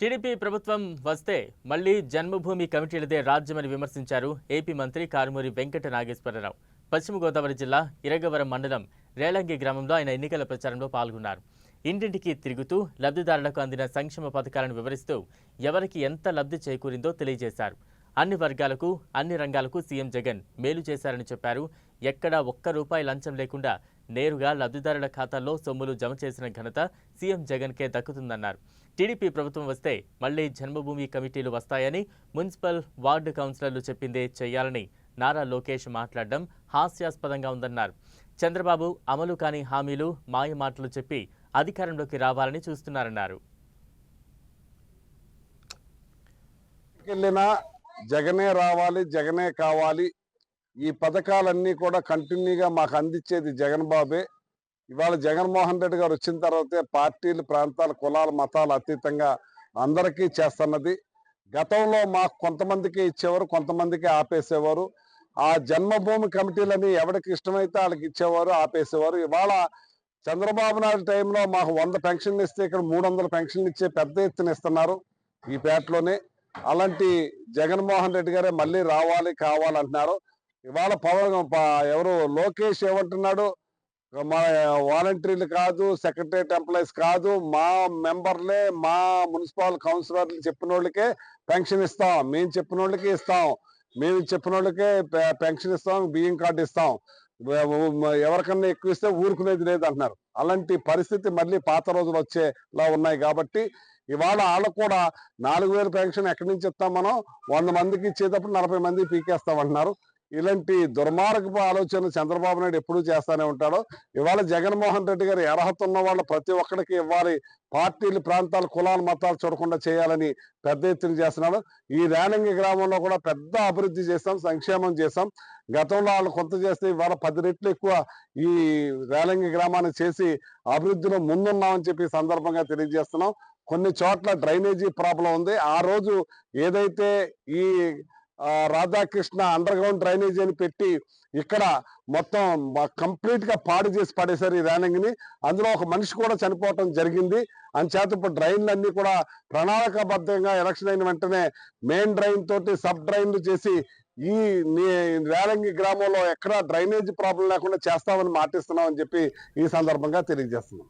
TDP ప్రభుత్వం వస్తే మళ్ళీ జన్మభూమి కమిటీలదే రాజ్యమని విమర్శించారు ఏపీ మంత్రి కారుమూరి వెంకట నాగేశ్వరరావు. పశ్చిమ గోదావరి జిల్లా ఇరగవరం మండలం రేలంగి గ్రామంలో ఆయన ఎన్నికల ప్రచారంలో పాల్గొన్నారు. ఇంటింటికి తిరుగుతూ లబ్ధిదారులకు అందిన సంక్షేమ పథకాలను వివరిస్తూ ఎవరికి ఎంత లబ్ధి చేకూరిందో తెలియజేశారు. అన్ని వర్గాలకు అన్ని రంగాలకు సీఎం జగన్ మేలు చేశారని చెప్పారు. ఎక్కడా ఒక్క రూపాయి లంచం లేకుండా నేరుగా లబ్ధిదారుల ఖాతాల్లో సొమ్ములు జమ చేసిన ఘనత సీఎం జగన్కే దక్కుతుందన్నారు. టీడీపీ ప్రభుత్వం వస్తే మళ్ళీ జన్మభూమి కమిటీలు వస్తాయని మున్సిపల్ వార్డు కౌన్సిలర్లు చెప్పిందే చేయాలని నారా లోకేష్ మాట్లాడడం హాస్యాస్పదంగా ఉందన్నారు. చంద్రబాబు అమలు కాని హామీలు మాయ మాటలు చెప్పి అధికారంలోకి రావాలని చూస్తున్నారన్నారు. జగనే రావాలి జగనే కావాలి. ఈ పథకాలన్నీ కూడా కంటిన్యూగా మాకు అందించేది జగన్ బాబే. ఇవాళ జగన్మోహన్ రెడ్డి గారు వచ్చిన తర్వాతే పార్టీలు ప్రాంతాలు కులాల మతాలు అతీతంగా అందరికీ చేస్తున్నది. గతంలో మాకు కొంతమందికి ఇచ్చేవారు కొంతమందికి ఆపేసేవారు. ఆ జన్మభూమి కమిటీలని ఎవరికి ఇష్టమైతే వాళ్ళకి ఇచ్చేవారు ఆపేసేవారు. ఇవాళ చంద్రబాబు నాయుడు టైంలో మాకు వంద పెన్షన్లు ఇస్తే ఇక్కడ మూడు వందల పెన్షన్లు ఇచ్చే పెద్ద ఎత్తున ఇస్తున్నారు ఈ పేటలోనే. అలాంటి జగన్మోహన్ రెడ్డి గారే మళ్ళీ రావాలి కావాలంటున్నారు ఇవాళ పవన్ ఎవరు లోకేష్ ఏమంటున్నాడు? మా వాలంటీర్లు కాదు సెక్రటరియట్ ఎంప్లాయీస్ కాదు మా మెంబర్లే మా మున్సిపల్ కౌన్సిలర్లు చెప్పిన వాళ్ళకే పెన్షన్ ఇస్తాం. మేము చెప్పిన వాళ్ళకి ఇస్తాం. మేము చెప్పిన వాళ్ళకే పె- పెన్షన్ ఇస్తాం బియ్యం కార్డు ఇస్తాం. ఎవరికన్నా ఎక్కువ ఇస్తే ఊరుకునేది లేదు అంటున్నారు అలాంటి పరిస్థితి మళ్ళీ పాత రోజులు వచ్చేలా ఉన్నాయి కాబట్టి ఇవాళ వాళ్ళకు కూడా నాలుగు వేలు పెన్షన్ ఎక్కడి నుంచి ఇస్తాం మనం? వంద మందికి ఇచ్చేటప్పుడు నలభై మంది పీకేస్తాం అంటున్నారు ఇలాంటి దుర్మార్గపు ఆలోచన చంద్రబాబు నాయుడు ఎప్పుడూ చేస్తానే ఉంటాడు. ఇవాళ జగన్మోహన్ రెడ్డి గారు అర్హత ఉన్న వాళ్ళు ప్రతి ఒక్కరికి ఇవ్వాలి. పార్టీలు ప్రాంతాలు కులాలు మతాలు చూడకుండా చేయాలని పెద్ద ఎత్తున చేస్తున్నాడు. ఈ రేణంగి గ్రామంలో కూడా పెద్ద అభివృద్ధి చేస్తాం సంక్షేమం చేస్తాం. గతంలో వాళ్ళు కొంత చేస్తే ఇవాళ పది రెట్లు ఎక్కువ ఈ రేలంగి గ్రామాన్ని చేసి అభివృద్ధిలో ముందున్నామని చెప్పి సందర్భంగా తెలియజేస్తున్నాం. కొన్ని చోట్ల డ్రైనేజీ ప్రాబ్లం ఉంది. ఆ రోజు ఏదైతే ఈ రాధాకృష్ణ అండర్ గ్రౌండ్ డ్రైనేజీ అని పెట్టి ఇక్కడ మొత్తం కంప్లీట్గా పాడు చేసి పడేశారు ఈ ర్యానింగ్ అందులో ఒక మనిషి కూడా చనిపోవటం జరిగింది. అంచేత ఇప్పుడు డ్రైన్లు అన్ని కూడా ప్రణాళికాబద్ధంగా ఎలక్షన్ అయిన వెంటనే మెయిన్ డ్రైన్ తోటి సబ్ డ్రైన్లు చేసి ఈ రేలంగి గ్రామంలో ఎక్కడ డ్రైనేజ్ ప్రాబ్లం లేకుండా చేస్తామని మాటిస్తున్నామని చెప్పి ఈ సందర్భంగా తెలియజేస్తున్నాం.